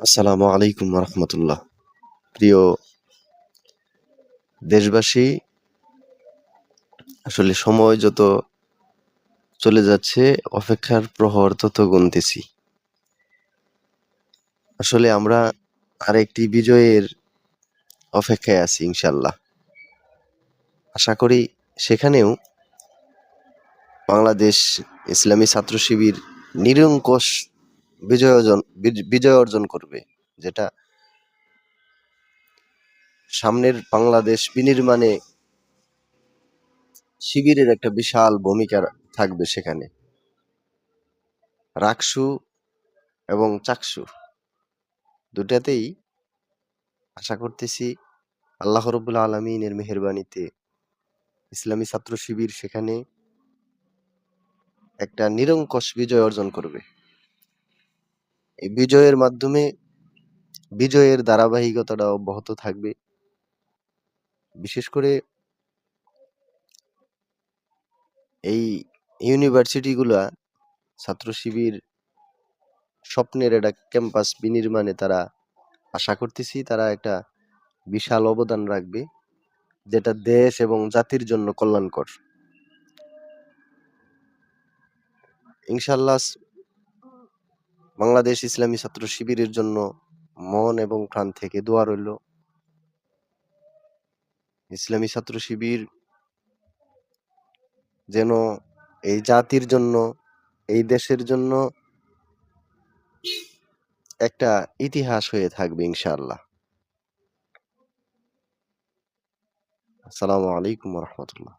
আসসালামু আলাইকুম রহমতুল্লাহ প্রিয় দেশবাসী, আসলে সময় যত চলে যাচ্ছে, অপেক্ষার প্রহর তত গুনতেছি। আসলে আমরা আরেকটি বিজয়ের অপেক্ষায় আছি ইনশাল্লাহ আশা করি সেখানেও বাংলাদেশ ইসলামী ছাত্র শিবির নিরঙ্কুশ বিজয় অর্জন, বিজ- বিজয় অর্জন করবে, যেটা সামনের বাংলাদেশ বিনির্মাণে শিবিরের একটা বিশাল ভূমিকা থাকবে সেখানে। রাকসু এবং চাকসু দুটাতেই আশা করতেছি আল্লাহ রবুল আলমিনের মেহরবানিতে ইসলামী ছাত্র শিবির সেখানে একটা নিরঙ্কুশ বিজয় অর্জন করবে। এই বিজয়ের মাধ্যমে বিজয়ের ধারাবাহিকতাটা অব্যাহত থাকবে। বিশেষ করে এই ইউনিভার্সিটিগুলা ছাত্র শিবির স্বপ্নের একটা ক্যাম্পাস বিনির্মাণে তারা আশা করতেছি তারা একটা বিশাল অবদান রাখবে, যেটা দেশ এবং জাতির জন্য কল্যাণকর। ইনশাল্লাহ বাংলাদেশ ইসলামী ছাত্র শিবিরের জন্য মন এবং প্রাণ থেকে দোয়া রইল। ইসলামী ছাত্র শিবির যেন এই জাতির জন্য, এই দেশের জন্য একটা ইতিহাস হয়ে থাকবে ইনশাআল্লাহ। আসসালামু আলাইকুম রহমতুল্লাহ।